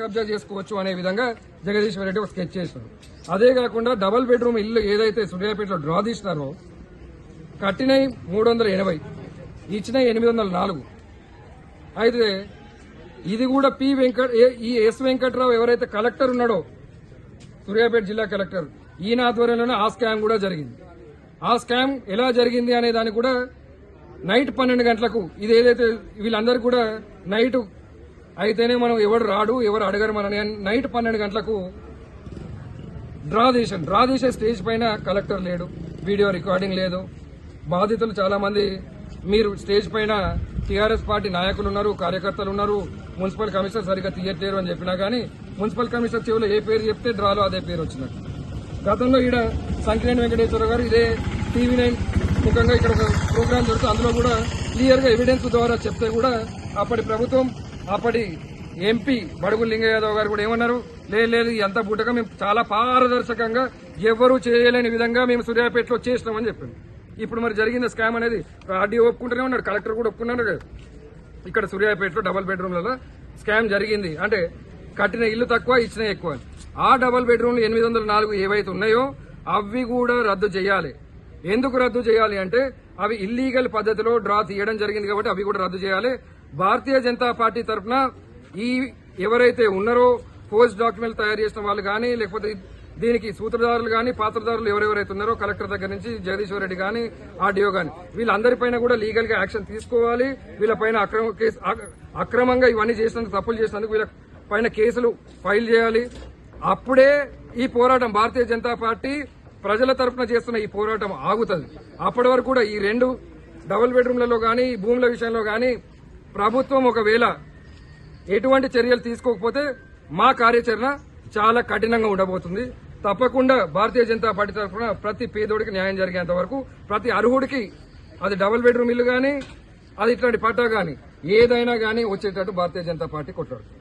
కబ్జా చేసుకోవచ్చు అనే విధంగా జగదీశ్వర్ రెడ్డి ఒక స్కెచ్ చేసినారు అదే కాకుండా డబల్ బెడ్రూమ్ ఇల్లు ఏదైతే సూర్యాపేటలో డ్రా తీసినారో కట్టినవి మూడు వందల ఎనభై ఇచ్చినవి ఎనిమిది వందల నాలుగు. అయితే ఇది కూడా పి వెంకట ఈ ఎస్ వెంకట్రావు ఎవరైతే కలెక్టర్ ఉన్నాడో సూర్యాపేట జిల్లా కలెక్టర్ ఈయన ఆధ్వర్యంలోనే ఆ స్కామ్ కూడా జరిగింది. ఆ స్కామ్ ఎలా జరిగింది అనే దాన్ని కూడా నైట్ పన్నెండు గంటలకు ఇది ఏదైతే వీళ్ళందరూ కూడా నైట్ అయితేనే మనం ఎవరు రాడు ఎవరు అడగరు మనని నైట్ పన్నెండు గంటలకు డ్రా చేశాను. డ్రా చేసే స్టేజ్ పైన కలెక్టర్ లేడు వీడియో రికార్డింగ్ లేదు. బాధితులు చాలామంది మీరు స్టేజ్ పైన టీఆర్ఎస్ పార్టీ నాయకులు ఉన్నారు కార్యకర్తలు ఉన్నారు మున్సిపల్ కమిషనర్ సరిగ్గా తీయట్లేరు అని చెప్పినా కానీ మున్సిపల్ కమిషనర్ చెవిలో ఏ పేరు చెప్తే డ్రాలో అదే పేరు వచ్చినట్టు. గతంలో ఈడ సంకినేని వెంకటేశ్వర గారు ఇదే టీవీ నైన్ ముఖంగా ఇక్కడ ఒక ప్రోగ్రాం జరుగుతుంది అందులో కూడా క్లియర్గా ఎవిడెన్స్ ద్వారా చెప్తే కూడా అప్పటి ప్రభుత్వం అప్పటి ఎంపీ బడుగు లింగయాదవ్ యాదవ్ గారు కూడా ఏమన్నారు? లేదు లేదు ఎంత బుట్టగా మేము చాలా పారదర్శకంగా ఎవరూ చేయలేని విధంగా మేము సూర్యాపేటలో చేసినామని చెప్పాను ఇప్పుడు మరి జరిగింది స్కామ్ అనేది ఆర్డీఓ ఒప్పుకుంటూనే ఉన్నాడు కలెక్టర్ కూడా ఒప్పుకున్నారు కదా. ఇక్కడ సూర్యాపేటలో డబల్ బెడ్రూమ్లలో స్కామ్ జరిగింది. అంటే కట్టిన ఇల్లు తక్కువ ఇచ్చిన ఎక్కువ ఆ డబల్ బెడ్రూమ్లు ఎనిమిది వందల నాలుగు ఏవైతే ఉన్నాయో అవి కూడా రద్దు చేయాలి. ఎందుకు రద్దు చేయాలి అంటే అవి ఇల్లీగల్ పద్ధతిలో డ్రా తీయడం జరిగింది కాబట్టి అవి కూడా రద్దు చేయాలి. భారతీయ జనతా పార్టీ తరఫున ఈ ఎవరైతే ఉన్నారో పోస్ట్ డాక్యుమెంట్ తయారు చేసిన వాళ్ళు కానీ లేకపోతే దీనికి సూత్రధారులు కానీ పాత్రధారులు ఎవరెవరైతే ఉన్నారో కలెక్టర్ దగ్గర నుంచి జగదీశ్వర్ రెడ్డి కానీ ఆర్డీఓ కానీ వీళ్ళందరిపైన కూడా లీగల్గా యాక్షన్ తీసుకోవాలి. వీళ్ళపైన అక్రమ కేసు అక్రమంగా ఇవన్నీ చేసినందుకు తప్పులు చేసినందుకు వీళ్ళ పైన కేసులు ఫైల్ చేయాలి. అప్పుడే ఈ పోరాటం భారతీయ జనతా పార్టీ ప్రజల తరఫున చేస్తున్న ఈ పోరాటం ఆగుతుంది. అప్పటి వరకు కూడా ఈ రెండు డబుల్ బెడ్రూమ్లలో కానీ భూముల విషయంలో కానీ ప్రభుత్వం ఒకవేళ ఎటువంటి చర్యలు తీసుకోకపోతే మా కార్యాచరణ చాలా కఠినంగా ఉండబోతుంది. తప్పకుండా భారతీయ జనతా పార్టీ తరఫున ప్రతి పేదోడికి న్యాయం జరిగేంత వరకు ప్రతి అర్హుడికి అది డబుల్ బెడ్రూమ్ ఇల్లు కానీ అది ఇట్లాంటి పట్టా కానీ ఏదైనా కానీ వచ్చేటట్టు భారతీయ జనతా పార్టీ కొట్లాడుతుంది.